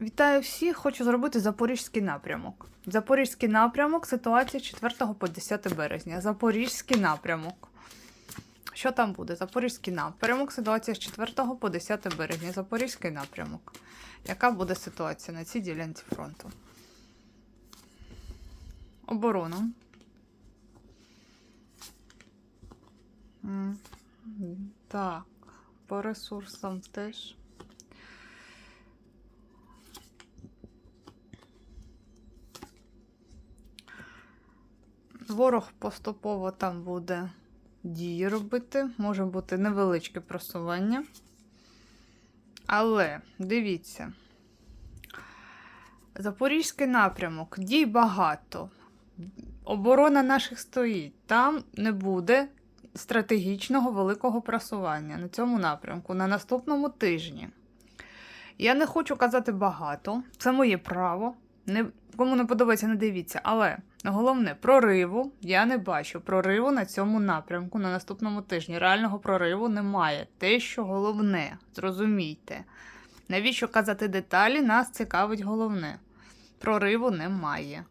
Вітаю всіх! Хочу зробити запорізький напрямок. Запорізький напрямок, ситуація з 4 по 10 березня. Запорізький напрямок. Що там буде? Запорізький напрямок, ситуація з 4 по 10 березня. Запорізький напрямок. Яка буде ситуація на цій ділянці фронту? Оборона. Так, по ресурсам теж. Ворог поступово там буде дії робити, може бути невеличке просування. Але дивіться, Запорізький напрямок, дій багато. Оборона наших стоїть. Там не буде стратегічного великого просування на цьому напрямку на наступному тижні. Я не хочу казати багато, це моє право. Не, кому не подобається, не дивіться. Але головне, прориву я не бачу. Прориву на цьому напрямку на наступному тижні. Реального прориву немає. Те, що головне, зрозумійте. Навіщо казати деталі? Нас цікавить головне. Прориву немає.